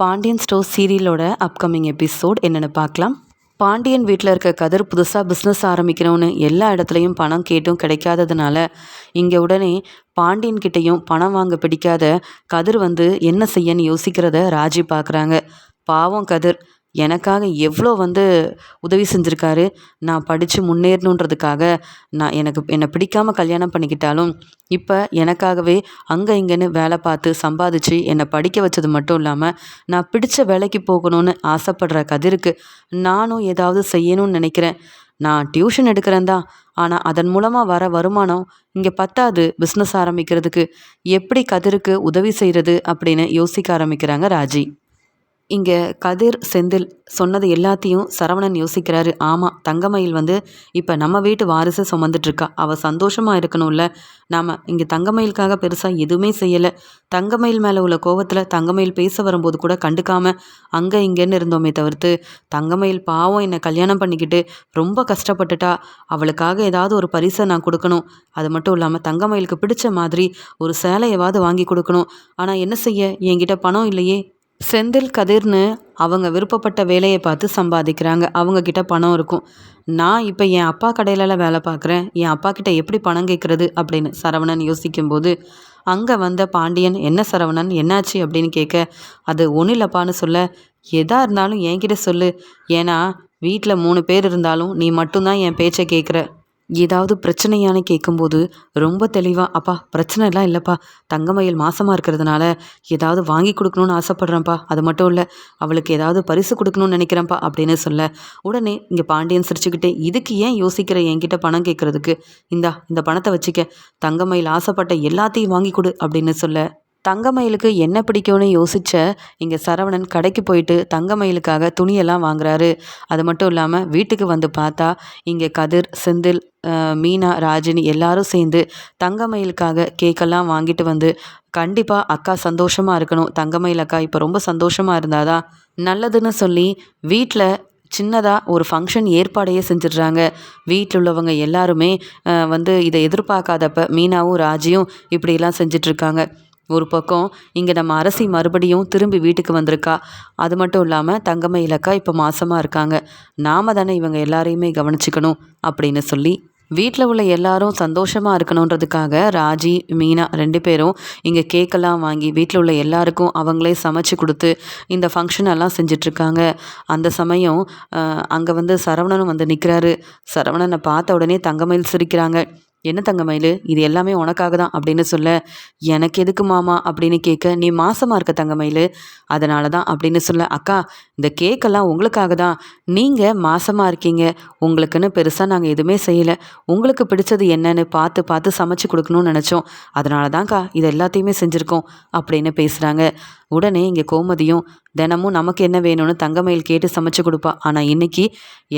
Pandian store சீரியலோட upcoming episode என்னென்னு பார்க்கலாம். பாண்டியன் வீட்டில் இருக்க கதிர் புதுசாக பிஸ்னஸ் ஆரம்பிக்கணும்னு எல்லா இடத்துலையும் பணம் கேட்டும் கிடைக்காததுனால இங்கே உடனே பாண்டியன் கிட்டேயும் பணம் வாங்க பிடிக்காத கதிர் வந்து என்ன செய்யன்னு யோசிக்கிறத ராஜி பார்க்குறாங்க. பாவம் கதிர் எனக்காக எவ்வளோ வந்து உதவி செஞ்சுருக்காரு. நான் படித்து முன்னேறணுன்றதுக்காக நான் எனக்கு என்னை பிடிக்காமல் கல்யாணம் பண்ணிக்கிட்டாலும் இப்போ எனக்காகவே அங்கே இங்கேன்னு வேலை பார்த்து சம்பாதிச்சு என்னை படிக்க வச்சது மட்டும் இல்லாமல் நான் பிடிச்ச வேலைக்கு போகணும்னு ஆசைப்படுற கதிருக்கு நானும் ஏதாவது செய்யணும்னு நினைக்கிறேன். நான் டியூஷன் எடுக்கிறேன் தான். ஆனால் அதன் மூலமாக வர வருமானம் இங்கே பத்தாது பிஸ்னஸ் ஆரம்பிக்கிறதுக்கு. எப்படி கதிருக்கு உதவி செய்கிறது அப்படின்னு யோசிக்க ஆரம்பிக்கிறாங்க ராஜி. இங்கே கதிர் செந்தில் சொன்னது எல்லாத்தையும் சரவணன் யோசிக்கிறாரு. ஆமாம் தங்கமயில் வந்து இப்போ நம்ம வீட்டு வாரிசை சுமந்துட்டுருக்கா. அவள் சந்தோஷமாக இருக்கணும்ல. நாம் இங்கே தங்கமயிலுக்காக பெருசாக எதுவுமே செய்யலை. தங்கமயில் மேலே உள்ள கோவத்தில் தங்கமயில் பேச வரும்போது கூட கண்டுக்காமல் அங்கே இங்கேன்னு இருந்தோமே தவிர்த்து தங்கமயில் பாவம் என்னை கல்யாணம் பண்ணிக்கிட்டு ரொம்ப கஷ்டப்பட்டுட்டா. அவளுக்காக ஏதாவது ஒரு பரிசை நான் கொடுக்கணும். அது மட்டும் இல்லாமல் தங்கமயிலுக்கு பிடிச்ச மாதிரி ஒரு சேலையவாவது வாங்கி கொடுக்கணும். ஆனால் என்ன செய்ய? என்கிட்ட பணம் இல்லையே. செந்தில் கதிர்னு அவங்க விருப்பப்பட்ட வேலையை பார்த்து சம்பாதிக்கிறாங்க. அவங்கக்கிட்ட பணம் இருக்கும். நான் இப்போ என் அப்பா கடையிலலாம் வேலை பார்க்குறேன். என் அப்பா கிட்ட எப்படி பணம் கேட்குறது அப்படின்னு சரவணன் யோசிக்கும்போது அங்கே வந்த பாண்டியன் என்ன சரவணன்? என்னாச்சு? அப்படின்னு கேட்க அது ஒன்றும் இல்லைப்பான்னு சொல்ல. எதாக இருந்தாலும் என்கிட்ட சொல்லு. ஏன்னா வீட்டில் மூணு பேர் இருந்தாலும் நீ மட்டும்தான் என் பேச்சை கேட்குற. ஏதாவது பிரச்சனையான்னு கேட்கும்போது ரொம்ப தெளிவாக அப்பா பிரச்சனைலாம் இல்லைப்பா. தங்கமயில் மாசமாக இருக்கிறதுனால ஏதாவது வாங்கி கொடுக்கணுன்னு ஆசைப்பட்றேன்ப்பா. அது மட்டும் இல்லை அவளுக்கு ஏதாவது பரிசு கொடுக்கணும்னு நினைக்கிறேன்ப்பா அப்படின்னு சொல்ல. உடனே இங்கே பாண்டியன் சிரிச்சுக்கிட்டே இதுக்கு ஏன் யோசிக்கிற என்கிட்ட பணம் கேட்குறதுக்கு இந்தா இந்த பணத்தை வச்சுக்க. தங்கமயில் ஆசைப்பட்ட எல்லாத்தையும் வாங்கி கொடு அப்படின்னு சொல்ல. தங்கமயிலுக்கு என்ன பிடிக்கும்னு யோசிச்ச இங்கே சரவணன் கடைக்கு போயிட்டு தங்கமயிலுக்காக துணியெல்லாம் வாங்குறாரு. அது மட்டும் இல்லாமல் வீட்டுக்கு வந்து பார்த்தா இங்கே கதிர் செந்தில் மீனா ராஜினி எல்லாரும் சேர்ந்து தங்கமயிலுக்காக கேக்கெல்லாம் வாங்கிட்டு வந்து கண்டிப்பாக அக்கா சந்தோஷமாக இருக்கணும். தங்கமயில் அக்கா இப்போ ரொம்ப சந்தோஷமாக இருந்தாதான் நல்லதுன்னு சொல்லி வீட்டில் சின்னதாக ஒரு ஃபங்க்ஷன் ஏற்பாடையே செஞ்சிடுறாங்க. வீட்டில் உள்ளவங்க எல்லாருமே வந்து இதை எதிர்பார்க்காதப்ப மீனாவும் ராஜியும் இப்படிலாம் செஞ்சிட்ருக்காங்க ஒரு பக்கம் இங்கே நம்ம அரசி மறுபடியும் திரும்பி வீட்டுக்கு வந்திருக்கா. அது மட்டும் இல்லாமல் தங்கம்மை இலக்கா இப்போ மாசமாக இருக்காங்க. நாம தானே இவங்க எல்லாரையுமே கவனிச்சுக்கணும் அப்படின்னு சொல்லி வீட்டில் உள்ள எல்லாரும் சந்தோஷமாக இருக்கணுன்றதுக்காக ராஜி மீனா ரெண்டு பேரும் இங்கே கேக்கெல்லாம் வாங்கி வீட்டில் உள்ள எல்லாருக்கும் அவங்களே சமைச்சு கொடுத்து இந்த ஃபங்க்ஷன் எல்லாம் செஞ்சிட்ருக்காங்க. அந்த சமயம் அங்கே வந்து சரவணனும் வந்து நிற்கிறாரு சரவணனை பார்த்த உடனே தங்கமயில் சிரிக்கிறாங்க. என்ன தங்கமயில் இது எல்லாமே உனக்காக தான் அப்படின்னு சொல்ல எனக்கு எதுக்கு மாமா? அப்படின்னு கேட்க நீ மாசமாக இருக்க தங்கமயில். அதனால தான் அப்படின்னு சொல்ல அக்கா இந்த கேக்கெல்லாம் உங்களுக்காக தான் நீங்கள் மாசமாக இருக்கீங்க. உங்களுக்குன்னு பெருசாக நாங்கள் எதுவுமே செய்யலை. உங்களுக்கு பிடிச்சது என்னன்னு பார்த்து பார்த்து சமைச்சு கொடுக்கணும்னு நினச்சோம். அதனால தான்க்கா இது எல்லாத்தையுமே செஞ்சுருக்கோம் அப்படின்னு பேசுகிறாங்க உடனே இங்கே கோமதியும் தினமும் நமக்கு என்ன வேணும்னு தங்கமயில் கேட்டு சமைச்சு கொடுப்பா. ஆனால் இன்னைக்கு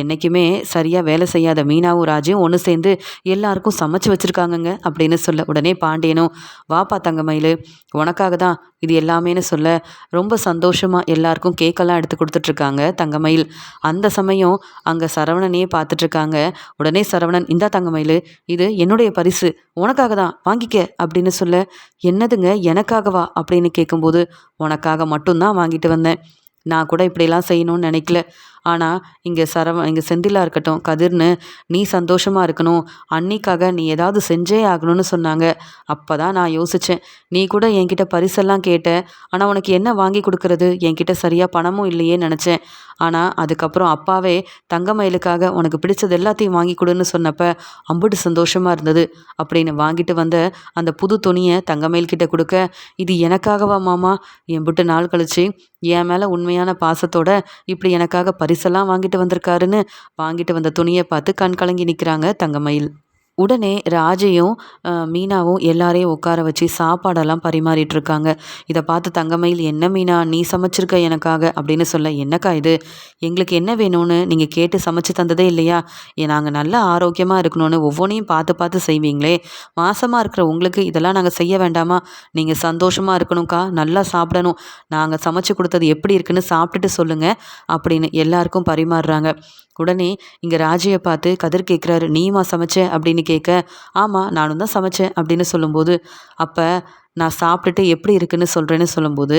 என்றைக்குமே சரியாக வேலை செய்யாத மீனாவும் ராஜையும் ஒன்று சேர்ந்து எல்லாருக்கும் சமைச்சு வச்சுருக்காங்கங்க அப்படின்னு சொல்ல உடனே பாண்டியனும் வாப்பா தங்கமயில் உனக்காக தான் இது எல்லாமேனு சொல்ல ரொம்ப சந்தோஷமாக எல்லாருக்கும் கேக்கெல்லாம் எடுத்து கொடுத்துட்ருக்காங்க தங்கமயில். அந்த சமயம் அங்கே சரவணனையே பார்த்துட்ருக்காங்க உடனே சரவணன் இந்தா தங்கமயில் இது என்னுடைய பரிசு. உனக்காக தான். வாங்கிக்க. அப்படின்னு சொல்ல என்னதுங்க? எனக்காகவா? அப்படின்னு கேட்கும்போது உனக்காக மட்டும்தான் வாங்கிட்டு வந்தேன். நான் கூட இப்படிலாம் செய்யணும்னு நினைக்கல. ஆனால் இங்கே சரவ இங்கே செந்திலாக இருக்கட்டும் கதிர்னு நீ சந்தோஷமாக இருக்கணும். அன்னிக்காக நீ ஏதாவது செஞ்சே ஆகணும்னு சொன்னாங்க. அப்போ தான் நான் யோசித்தேன் நீ கூட என்கிட்ட பரிசெல்லாம் கேட்ட. ஆனால் உனக்கு என்ன வாங்கி கொடுக்கறது? என்கிட்ட சரியாக பணமும் இல்லையே நினச்சேன். ஆனால் அதுக்கப்புறம் அப்பாவே தங்கமயிலுக்காக உனக்கு பிடிச்சது எல்லாத்தையும் வாங்கி கொடுன்னு சொன்னப்ப அம்புட்டு சந்தோஷமாக இருந்தது. அப்படின்னு வாங்கிட்டு வந்த அந்த புது துணியை தங்கமயில்கிட்ட கொடுக்க இது எனக்காகவா மாமா? எம்பிட்டு நாள் கழிச்சு என் மேலே உண்மையான பாசத்தோட இப்படி எனக்காக பரி பரிசெல்லாம் வாங்கிட்டு வந்திருக்காருன்னு வாங்கிட்டு வந்த துணியை பார்த்து கண் கலங்கி நிற்கிறாங்க தங்கமயில். உடனே ராஜையும் மீனாவும் எல்லாரையும் உட்கார வச்சு சாப்பாடெல்லாம் பரிமாறிட்டு இருக்காங்க இதை பார்த்து தங்கமயில் என்ன மீனா நீ சமைச்சிருக்க எனக்காக? அப்படின்னு சொல்ல என்னக்கா இது? எங்களுக்கு என்ன வேணும்னு நீங்கள் கேட்டு சமைச்சு தந்ததே இல்லையா? நாங்கள் நல்லா ஆரோக்கியமாக இருக்கணும்னு ஒவ்வொன்றையும் பார்த்து பார்த்து செய்வீங்களே. மாசமாக இருக்கிற உங்களுக்கு இதெல்லாம் நாங்கள் செய்ய வேண்டாமா? நீங்கள் சந்தோஷமாக இருக்கணும்க்கா நல்லா சாப்பிடணும். நாங்கள் சமைச்சு கொடுத்தது எப்படி இருக்குன்னு சாப்பிட்டுட்டு சொல்லுங்கள் அப்படின்னு எல்லாருக்கும் பரிமாறுறாங்க. உடனே இங்கே ராஜையை பார்த்து கதிர் கேட்குறாரு நீமா சமைச்ச? அப்படின்னு கேட்க ஆமாம் நானும் தான் சமைச்சேன் அப்படின்னு சொல்லும்போது அப்போ நான் சாப்பிட்டுட்டு எப்படி இருக்குன்னு சொல்கிறேன்னு சொல்லும்போது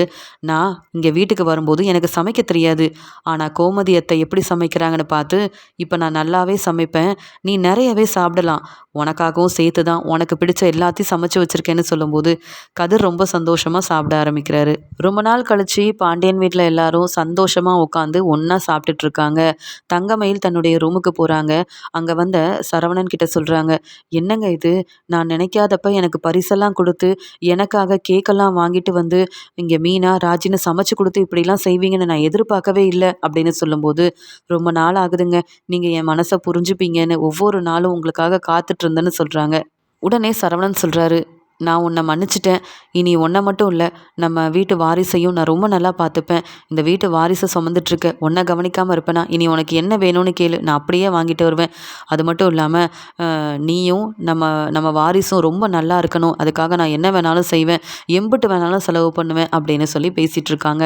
நான் இங்கே வீட்டுக்கு வரும்போது எனக்கு சமைக்க தெரியாது. ஆனால் கோமதியத்தை எப்படி சமைக்கிறாங்கன்னு பார்த்து இப்போ நான் நல்லாவே சமைப்பேன். நீ நிறையவே சாப்பிடலாம். உனக்காகவும் சேர்த்து தான் உனக்கு பிடிச்ச எல்லாத்தையும் சமைச்சு வச்சுருக்கேன்னு சொல்லும்போது கதிர் ரொம்ப சந்தோஷமாக சாப்பிட ஆரம்பிக்கிறாரு. ரொம்ப நாள் கழித்து பாண்டியன் வீட்டில் எல்லாரும் சந்தோஷமாக உட்காந்து ஒன்றா சாப்பிட்டுட்டு இருக்காங்க. தங்கமயில் தன்னுடைய ரூமுக்கு போகிறாங்க அங்கே வந்த சரவணன் கிட்ட சொல்கிறாங்க என்னங்க இது? நான் நினைக்காதப்ப எனக்கு பரிசெல்லாம் கொடுத்து எனக்காக கேக்கெல்லாம் வாங்கிட்டு வந்து இங்கே மீனா ராஜின்னு சமைச்சு கொடுத்து இப்படிலாம் செய்வீங்கன்னு நான் எதிர்பார்க்கவே இல்லை அப்படின்னு சொல்லும்போது ரொம்ப நாள் ஆகுதுங்க. நீங்கள் என் மனசை புரிஞ்சுப்பீங்கன்னு ஒவ்வொரு நாளும் உங்களுக்காக காத்துட்டு இருந்தேன்னு சொல்கிறாங்க உடனே சரவணன் சொல்கிறாரு நான் உன்னை மன்னிச்சிட்டேன். இனி ஒன்றை மட்டும் இல்லை நம்ம வீட்டு வாரிசையும் நான் ரொம்ப நல்லா பார்த்துப்பேன். இந்த வீட்டு வாரிசை சுமந்துட்டுருக்க உன்னை கவனிக்காமல் இருப்பேனா? இனி உனக்கு என்ன வேணும்னு கேளு நான் அப்படியே வாங்கிட்டு வருவேன். அது மட்டும் இல்லாமல் நீயும் நம்ம நம்ம வாரிசும் ரொம்ப நல்லா இருக்கணும். அதுக்காக நான் என்ன வேணாலும் செய்வேன் எம்பிட்டு வேணாலும் செலவு பண்ணுவேன் அப்படின்னு சொல்லி பேசிகிட்டு இருக்காங்க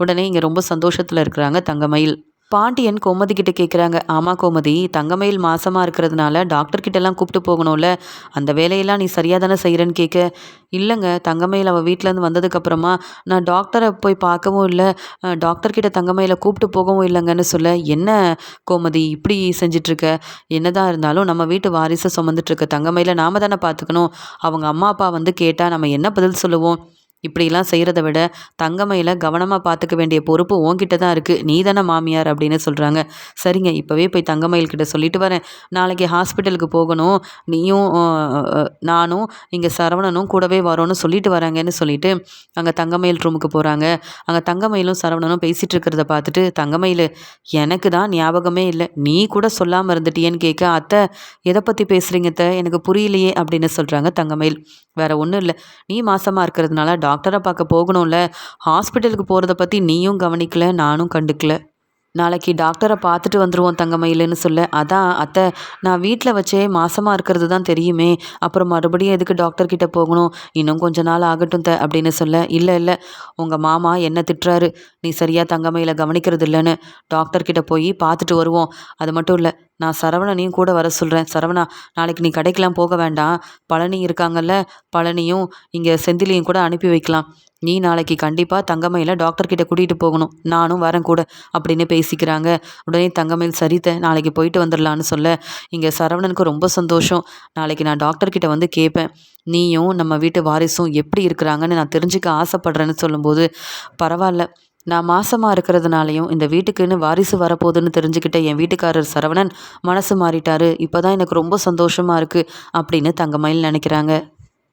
உடனே இங்கே ரொம்ப சந்தோஷத்தில் இருக்கிறாங்க தங்கமயில். பாண்டியன் கோமதி கிட்ட கேட்குறாங்க ஆமாம் கோமதி தங்கமயில் மாசமாக இருக்கிறதுனால டாக்டர் கிட்டலாம் கூப்பிட்டு போகணும்ல. அந்த வேலையெல்லாம் நீ சரியாக தானே செய்கிறேன்னு கேட்க இல்லைங்க தங்கமயில் அவள் வீட்டிலேருந்து வந்ததுக்கப்புறமா நான் டாக்டரை போய் பார்க்கவும் இல்லை. டாக்டர் கிட்ட தங்கமயில கூப்பிட்டு போகவும் இல்லைங்கன்னு சொல்ல என்ன கோமதி இப்படி செஞ்சிட்ருக்க? என்னதான் இருந்தாலும் நம்ம வீட்டு வாரிசை சுமந்துட்டுருக்க தங்கமயில நாம தானே பார்த்துக்கணும். அவங்க அம்மா அப்பா வந்து கேட்டால் நம்ம என்ன பதில் சொல்லுவோம்? இப்படிலாம் செய்கிறத விட தங்கமையில் கவனமாக பார்த்துக்க வேண்டிய பொறுப்பு உன்கிட்ட தான் இருக்குது நீ தானே மாமியார் அப்படின்னு சொல்கிறாங்க சரிங்க இப்போவே போய் தங்கமயில்கிட்ட சொல்லிட்டு வரேன். நாளைக்கு ஹாஸ்பிட்டலுக்கு போகணும். நீயும் நானும் இங்கே சரவணனும் கூடவே வரோன்னு சொல்லிட்டு வராங்கன்னு சொல்லிட்டு அங்கே தங்கமயில் ரூமுக்கு போகிறாங்க அங்கே தங்கமயிலும் சரவணனும் பேசிகிட்டு இருக்கிறத பார்த்துட்டு தங்கமயில் எனக்கு தான் ஞாபகமே இல்லை. நீ கூட சொல்லாமல் இருந்துட்டியேன்னு கேட்க அத்தை எதை பற்றி பேசுகிறீங்க அத்தை? எனக்கு புரியலையே அப்படின்னு சொல்கிறாங்க தங்கமயில். வேறு ஒன்றும் இல்லை. நீ மாசமாக இருக்கிறதுனால டாக்டரை பார்க்க போகணும்ல. ஹாஸ்பிட்டலுக்கு போகிறத பற்றி நீயும் கவனிக்கல நானும் கண்டுக்கல. நாளைக்கு டாக்டரை பார்த்துட்டு வந்துடுவோம் தங்கமயிலுன்னு சொல்ல. அதான் அத்தை நான் வீட்டில் வச்சே மாசமாக இருக்கிறது தான் தெரியுமே. அப்புறம் மறுபடியும் எதுக்கு டாக்டர்கிட்ட போகணும்? இன்னும் கொஞ்ச நாள் ஆகட்டும் த அப்படின்னு சொல்ல. இல்லை இல்லை. உங்கள் மாமா என்ன திட்டுறாரு? நீ சரியாக தங்கமயில கவனிக்கிறது இல்லைன்னு. டாக்டர்கிட்ட போய் பார்த்துட்டு வருவோம். அது மட்டும் இல்லை நான் சரவணனையும் கூட வர சொல்கிறேன் சரவணா நாளைக்கு நீ கடைக்கெலாம் போக வேண்டாம். பழனி இருக்காங்கல்ல பழனியும் இங்கே செந்திலையும் கூட அனுப்பி வைக்கலாம். நீ நாளைக்கு கண்டிப்பாக தங்கமயில டாக்டர்கிட்ட கூட்டிகிட்டு போகணும். நானும் வரேன் கூட அப்படின்னு பேசிக்கிறாங்க. உடனே தங்கமயில் சரித்த நாளைக்கு போயிட்டு வந்துடலான்னு சொல்ல இங்கே சரவணனுக்கு ரொம்ப சந்தோஷம். நாளைக்கு நான் டாக்டர்கிட்ட வந்து கேட்பேன் நீயும் நம்ம வீட்டு வாரிசும் எப்படி இருக்கிறாங்கன்னு நான் தெரிஞ்சுக்க ஆசைப்பட்றேன்னு சொல்லும்போது பரவாயில்ல. நான் மாசமாக இருக்கிறதுனாலையும் இந்த வீட்டுக்குன்னு வாரிசு வரப்போகுதுன்னு தெரிஞ்சுக்கிட்ட என் வீட்டுக்காரர் சரவணன் மனசு மாறிட்டாரு. இப்போ தான் எனக்கு ரொம்ப சந்தோஷமாக இருக்குது அப்படின்னு தங்கமயில் நினைக்கிறாங்க.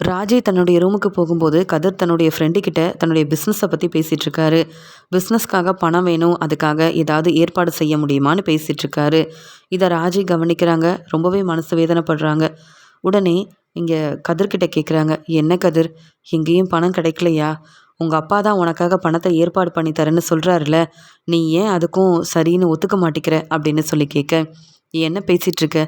ராஜி தன்னுடைய ரூமுக்கு போகும்போது கதிர் தன்னுடைய ஃப்ரெண்டுக்கிட்ட தன்னுடைய பிஸ்னஸை பற்றி பேசிகிட்டு இருக்காரு. பிஸ்னஸ்க்காக பணம் வேணும் அதுக்காக ஏதாவது ஏற்பாடு செய்ய முடியுமான்னு பேசிகிட்டு இருக்காரு. இதை ராஜி கவனிக்கிறாங்க. ரொம்பவே மனசு வேதனைப்படுறாங்க. உடனே இங்கே கதிர்கிட்ட கேட்குறாங்க என்ன கதிர்? எங்கேயும் பணம் கிடைக்கலையா? உங்கள் அப்பா தான் உனக்காக பணத்தை ஏற்பாடு பண்ணி தரேன்னு சொல்கிறாருல நீ ஏன் அதுக்கும் சரின்னு ஒத்துக்க மாட்டேங்கிற? அப்படின்னு சொல்லி கேட்க என்ன பேசிகிட்ருக்க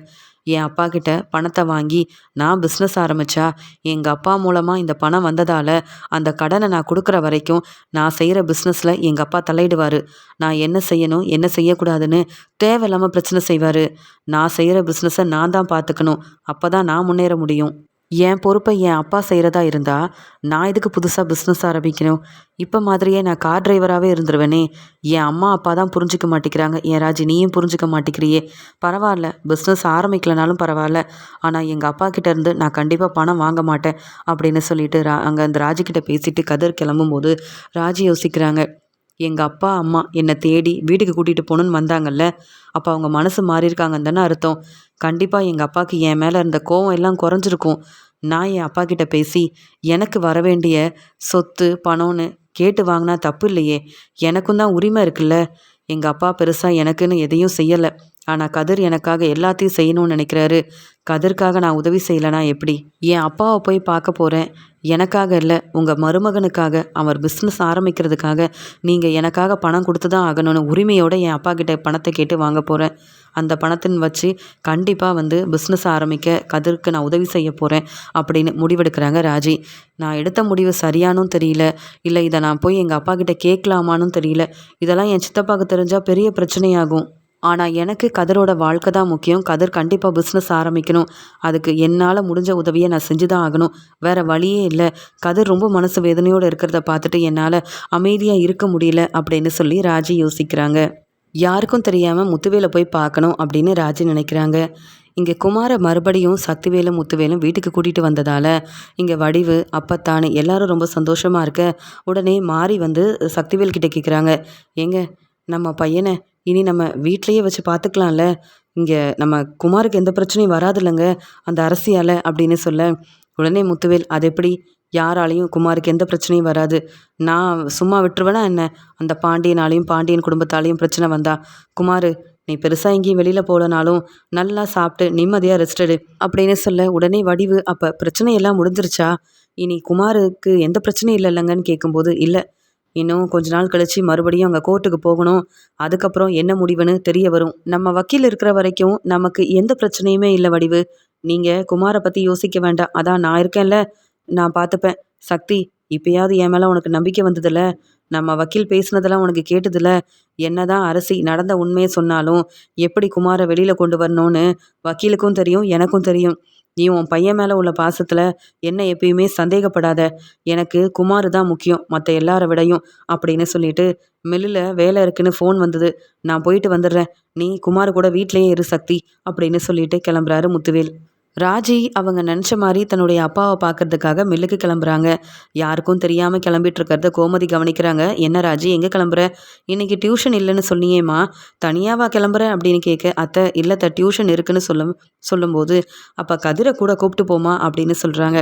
என் அப்பா கிட்ட பணத்தை வாங்கி நான் பிஸ்னஸ் ஆரம்பித்தா எங்கள் அப்பா மூலமாக இந்த பணம் வந்ததால் அந்த கடனை நான் கொடுக்குற வரைக்கும் நான் செய்கிற பிஸ்னஸில் எங்கள் அப்பா தலையிடுவார். நான் என்ன செய்யணும் என்ன செய்யக்கூடாதுன்னு தேவையில்லாமல் பிரச்சனை செய்வார். நான் செய்கிற பிஸ்னஸை நான் தான் பார்த்துக்கணும் அப்போ தான் நான் முன்னேற முடியும். என் பொறுப்பை என் அப்பா செய்கிறதா இருந்தால் நான் எதுக்கு புதுசாக பிஸ்னஸ் ஆரம்பிக்கணும்? இப்போ மாதிரியே நான் கார் டிரைவராகவே இருந்துருவேனே. என் அம்மா அப்பா தான் புரிஞ்சிக்க மாட்டேங்கிறாங்க. என் ராஜி நீயும் புரிஞ்சிக்க மாட்டேங்கிறியே. பரவாயில்ல. பிஸ்னஸ் ஆரம்பிக்கலனாலும் பரவாயில்ல. ஆனால் எங்கள் அப்பா கிட்டேருந்து நான் கண்டிப்பாக பணம் வாங்க மாட்டேன் அப்படின்னு சொல்லிட்டு ரா அங்கே அந்த ராஜிக்கிட்ட பேசிட்டு கதிர் கிளம்பும்போது ராஜி யோசிக்கிறாங்க. எங்கள் அப்பா அம்மா என்னை தேடி வீட்டுக்கு கூட்டிகிட்டு போகணுன்னு வந்தாங்கல்ல. அப்போ அவங்க மனசு மாறியிருக்காங்கன்னு தானே அர்த்தம். கண்டிப்பாக எங்கள் அப்பாவுக்கு என் மேலே இருந்த கோவம் எல்லாம் குறைஞ்சிருக்கும். நான் என் அப்பா கிட்ட பேசி எனக்கு வர வேண்டிய சொத்து பணம்னு கேட்டு வாங்கினா தப்பு இல்லையே. எனக்கும் தான் உரிமை இருக்குல்ல. எங்கள் அப்பா பெருசாக எனக்குன்னு எதையும் செய்யலை. ஆனால் கதிர் எனக்காக எல்லாத்தையும் செய்யணும்னு நினைக்கிறாரு. கதிர்க்காக நான் உதவி செய்யலைனா எப்படி? என் அப்பாவை போய் பார்க்க போகிறேன் எனக்காக இல்லை உங்கள் மருமகனுக்காக அவர் பிஸ்னஸ் ஆரம்பிக்கிறதுக்காக நீங்கள் எனக்காக பணம் கொடுத்து தான் ஆகணும்னு உரிமையோடு என் அப்பா கிட்ட பணத்தை கேட்டு வாங்க போகிறேன் அந்த பணத்தின் வச்சு கண்டிப்பாக வந்து பிஸ்னஸ் ஆரம்பிக்க கதிர்க்கு நான் உதவி செய்ய போகிறேன் அப்படின்னு முடிவெடுக்கிறாங்க ராஜி. நான் எடுத்த முடிவு சரியானும் தெரியல. இல்லை இதை நான் போய் எங்கள் அப்பா கிட்ட கேட்கலாமான்னு தெரியல. இதெல்லாம் என் சித்தப்பாவுக்கு தெரிஞ்சால் பெரிய பிரச்சனையாகும். ஆனால் எனக்கு கதரோட வாழ்க்கை தான் முக்கியம். கதிர் கண்டிப்பாக பிஸ்னஸ் ஆரம்பிக்கணும். அதுக்கு என்னால் முடிஞ்ச உதவியை நான் செஞ்சு தான் ஆகணும். வேறு வழியே இல்லை. கதிர் ரொம்ப மனசு வேதனையோடு இருக்கிறத பார்த்துட்டு என்னால் அமைதியாக இருக்க முடியல அப்படின்னு சொல்லி ராஜி யோசிக்கிறாங்க. யாருக்கும் தெரியாமல் முத்துவேலை போய் பார்க்கணும் அப்படின்னு ராஜி நினைக்கிறாங்க. இங்கே குமார மறுபடியும் சக்திவேலும் முத்துவேலும் வீட்டுக்கு கூட்டிகிட்டு வந்ததால் இங்கே வடிவு அப்பத்தானு எல்லாரும் ரொம்ப சந்தோஷமாக இருக்க. உடனே மாறி வந்து சக்திவேல் கிட்டே கேட்குறாங்க ஏங்க நம்ம பையனை இனி நம்ம வீட்லேயே வச்சு பார்த்துக்கலாம்ல இங்கே நம்ம குமாருக்கு எந்த பிரச்சனையும் வராது இல்லைங்க அந்த அரசியால் அப்படின்னு சொல்ல உடனே முத்துவேல் அது எப்படி? யாராலையும் குமாருக்கு எந்த பிரச்சனையும் வராது. நான் சும்மா விட்டுருவேனா என்ன? அந்த பாண்டியனாலையும் பாண்டியன் குடும்பத்தாலையும் பிரச்சனை வந்தா குமார் நீ பெருசாக எங்கேயும் வெளியில் போகலனாலும் நல்லா சாப்பிட்டு நிம்மதியாக ரெஸ்டடு அப்படின்னு சொல்ல உடனே வடிவு அப்போ பிரச்சனையெல்லாம் முடிஞ்சிருச்சா? இனி குமாருக்கு எந்த பிரச்சனையும் இல்லை இல்லைங்கன்னு கேட்கும்போது இல்லை இன்னும் கொஞ்ச நாள் கழிச்சு மறுபடியும் அங்கே கோர்ட்டுக்கு போகணும். அதுக்கப்புறம் என்ன முடிவுன்னு தெரிய வரும். நம்ம வக்கீல் இருக்கிற வரைக்கும் நமக்கு எந்த பிரச்சனையுமே இல்லை வடிவு. நீங்கள் குமாரை பற்றி யோசிக்க வேண்டாம். அதான் நான் இருக்கேன்ல. நான் பார்த்துப்பேன். சக்தி இப்பயாவது என் மேலே உனக்கு நம்பிக்கை வந்ததில்ல நம்ம வக்கீல் பேசுனதெல்லாம் உனக்கு கேட்டதில்ல என்னதான் அரசி நடந்த உண்மையை சொன்னாலும் எப்படி குமாரை வெளியில் கொண்டு வரணும்னு வக்கீலுக்கும் தெரியும் எனக்கும் தெரியும். நீ உன் பையன் மேலே உள்ள பாசத்தில் என்ன எப்பயுமே சந்தேகப்படாத. எனக்கு குமார் தான் முக்கியம். மற்ற எல்லாரை விடையும் அப்படின்னு சொல்லிட்டு மில்லில் வேலை இருக்குன்னு ஃபோன் வந்தது. நான் போயிட்டு வந்துடுறேன். நீ குமார் கூட வீட்லேயே இரு சக்தி அப்படின்னு சொல்லிட்டு கிளம்புறாரு முத்துவேல். ராஜி அவங்க நினச்ச மாதிரி தன்னுடைய அப்பாவை பார்க்கறதுக்காக மில்லுக்கு கிளம்புறாங்க. யாருக்கும் தெரியாமல் கிளம்பிட்டு இருக்கிறத கோமதி கவனிக்கிறாங்க. என்ன ராஜி எங்கே கிளம்புற? இன்னைக்கு டியூஷன் இல்லைன்னு சொன்னியேம்மா தனியாவா கிளம்புற? அப்படின்னு கேட்க அத்தை இல்லைத்த டியூஷன் இருக்குன்னு சொல்லும் சொல்லும்போது அப்போ கதிரை கூட கூப்பிட்டு போமா அப்படின்னு சொல்கிறாங்க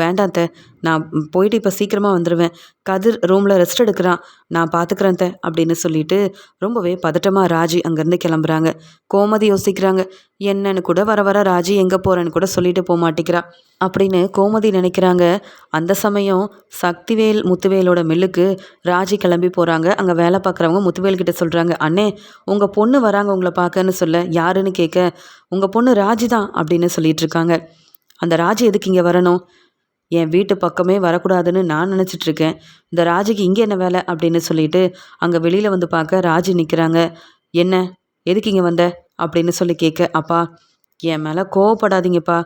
வேண்டாத்த நான் போயிட்டு இப்போ சீக்கிரமாக வந்துடுவேன் கதிர் ரூமில் ரெஸ்ட் எடுக்கிறான். நான் பார்த்துக்கிறேன் த அப்படின்னு சொல்லிட்டு ரொம்பவே பதட்டமாக ராஜி அங்கேருந்து கிளம்புறாங்க. கோமதி யோசிக்கிறாங்க என்னன்னு கூட வர வர ராஜி எங்கே போகிறேன்னு கூட சொல்லிட்டு போக மாட்டேங்கிறா. அப்படின்னு கோமதி நினைக்கிறாங்க. அந்த சமயம் சக்திவேல் முத்துவேலோட மில்லுக்கு ராஜி கிளம்பி போகிறாங்க அங்கே வேலை பார்க்குறவங்க முத்துவேல் கிட்ட சொல்கிறாங்க அண்ணே உங்கள் பொண்ணு வராங்க உங்களை பார்க்கன்னு சொல்ல யாருன்னு கேட்க உங்கள் பொண்ணு ராஜி தான் அப்படின்னு சொல்லிட்டு இருக்காங்க. அந்த ராஜி எதுக்கு இங்கே வரணும்? என் வீட்டு பக்கமே வரக்கூடாதுன்னு நான் நினச்சிட்ருக்கேன் இந்த ராஜிக்கு இங்கே என்ன வேலை? அப்படின்னு சொல்லிட்டு அங்கே வெளியில் வந்து பார்க்க ராஜி நிற்கிறாங்க என்ன? எதுக்கு இங்கே வந்த? அப்படின்னு சொல்லி கேட்க அப்பா என் மேலே கோவப்படாதீங்கப்பா.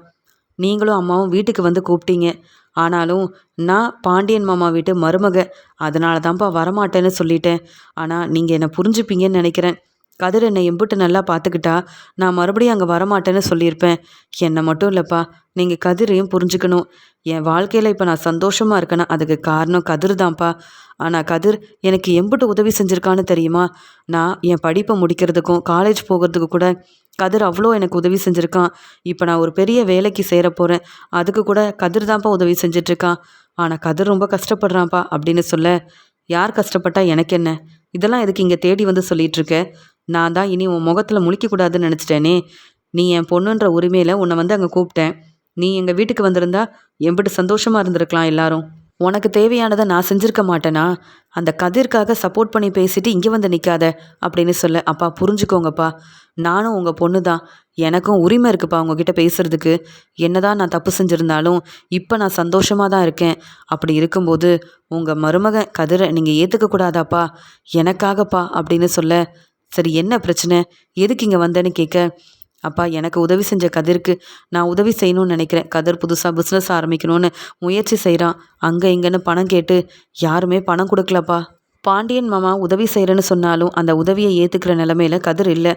நீங்களும் அம்மாவும் வீட்டுக்கு வந்து கூப்பிட்டீங்க. ஆனாலும் நான் பாண்டியன் மாமா வீட்டு மருமக. அதனால தான்ப்பா வரமாட்டேன்னு சொல்லிட்டேன். ஆனால் நீங்கள் என்னை புரிஞ்சுப்பீங்கன்னு நினைக்கிறேன். கதிர் என்னை எம்பிட்டு நல்லா பார்த்துக்கிட்டா நான் மறுபடியும் அங்கே வரமாட்டேன்னு சொல்லியிருப்பேன். என்னை மட்டும் இல்லைப்பா நீங்கள் கதிரையும் புரிஞ்சுக்கணும். என் வாழ்க்கையில் இப்போ நான் சந்தோஷமாக இருக்கேன்னா அதுக்கு காரணம் கதிர் தான்ப்பா ஆனால் கதிர் எனக்கு எம்பிட்டு உதவி செஞ்சுருக்கான்னு தெரியுமா? நான் என் படிப்பை முடிக்கிறதுக்கும் காலேஜ் போகிறதுக்கு கூட கதிர் அவ்வளோ எனக்கு உதவி செஞ்சுருக்கான். இப்போ நான் ஒரு பெரிய வேலைக்கு சேர போகிறேன் அதுக்கு கூட கதிர் தான்ப்பா உதவி செஞ்சிட்ருக்கான் ஆனால் கதிர் ரொம்ப கஷ்டப்படுறான்ப்பா அப்படின்னு சொல்ல யார் கஷ்டப்பட்டா எனக்கு என்ன? இதெல்லாம் எதுக்கு இங்கே தேடி வந்து சொல்லிகிட்ருக்க நான் தான் இனி உன் முகத்தில் முழிக்கக்கூடாதுன்னு நினச்சிட்டேனே. நீ என் பொண்ணுன்ற உரிமையில் உன்னை வந்து அங்கே கூப்பிட்டேன். நீ எங்கள் வீட்டுக்கு வந்திருந்தா எம்பிட்டு சந்தோஷமாக இருந்திருக்கலாம் எல்லாரும். உனக்கு தேவையானதை நான் செஞ்சுருக்க மாட்டேனா? அந்த கதிர்க்காக சப்போர்ட் பண்ணி பேசிட்டு இங்கே வந்து நிற்காத அப்படின்னு சொல்ல அப்பா புரிஞ்சுக்கோங்கப்பா. நானும் உங்கள் பொண்ணு தான் எனக்கும் உரிமை இருக்குப்பா உங்ககிட்ட பேசுகிறதுக்கு என்னதான் நான் தப்பு செஞ்சுருந்தாலும் இப்போ நான் சந்தோஷமாக தான் இருக்கேன். அப்படி இருக்கும்போது உங்கள் மருமகன் கதிரை நீங்கள் ஏற்றுக்க கூடாதாப்பா? எனக்காகப்பா? அப்படின்னு சொல்ல சரி என்ன பிரச்சனை? எதுக்கு இங்கே வந்தேன்னு கேட்க அப்பா எனக்கு உதவி செஞ்ச கதிருக்கு நான் உதவி செய்யணும்னு நினைக்கிறேன். கதிர் புதுசாக பிஸ்னஸ் ஆரம்பிக்கணும்னு முயற்சி செய்கிறான் அங்கே இங்கேன்னு பணம் கேட்டு யாருமே பணம் கொடுக்கலப்பா. பாண்டியன் மாமா உதவி செய்கிறேன்னு சொன்னாலும் அந்த உதவியை ஏற்றுக்கிற நிலமையில கதிர் இல்லை.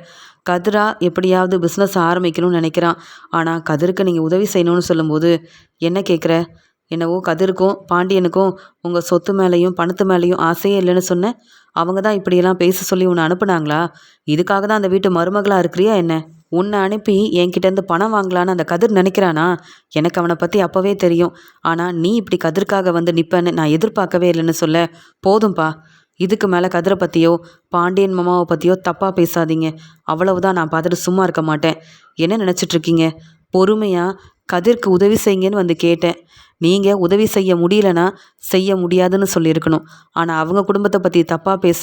கதிரா எப்படியாவது பிஸ்னஸ் ஆரம்பிக்கணும்னு நினைக்கிறான் ஆனால் கதிருக்கு நீங்கள் உதவி செய்யணும்னு சொல்லும்போது என்ன கேட்குற என்னவோ கதிருக்கும் பாண்டியனுக்கும் உங்கள் சொத்து மேலேயும் பணத்து மேலேயும் ஆசையே இல்லைன்னு சொன்னேன் அவங்க தான் இப்படியெல்லாம் பேச சொல்லி உன்னை அனுப்புனாங்களா? இதுக்காக தான் அந்த வீட்டு மருமகளாக இருக்கிறியா என்ன? உன்னை அனுப்பி என்கிட்டேருந்து பணம் வாங்கலான்னு அந்த கதிர் நினைக்கிறானா? எனக்கு அவனை பற்றி அப்போவே தெரியும். ஆனால் நீ இப்படி கதிர்க்காக வந்து நிற்பேன்னு நான் எதிர்பார்க்கவே இல்லைன்னு சொல்ல. போதும்பா. இதுக்கு மேலே கதிரை பற்றியோ பாண்டியன் மாமாவை பற்றியோ தப்பாக பேசாதீங்க. அவ்வளவுதான் நான் பார்த்துட்டு சும்மா இருக்க மாட்டேன். என்ன நினச்சிட்ருக்கீங்க பொறுமையாக கதிர்க்கு உதவி செய்யுங்கன்னு வந்து கேட்டேன். நீங்கள் உதவி செய்ய முடியலனா செய்ய முடியாதுன்னு சொல்லியிருக்கணும். ஆனால் அவங்க குடும்பத்தை பற்றி தப்பாக பேச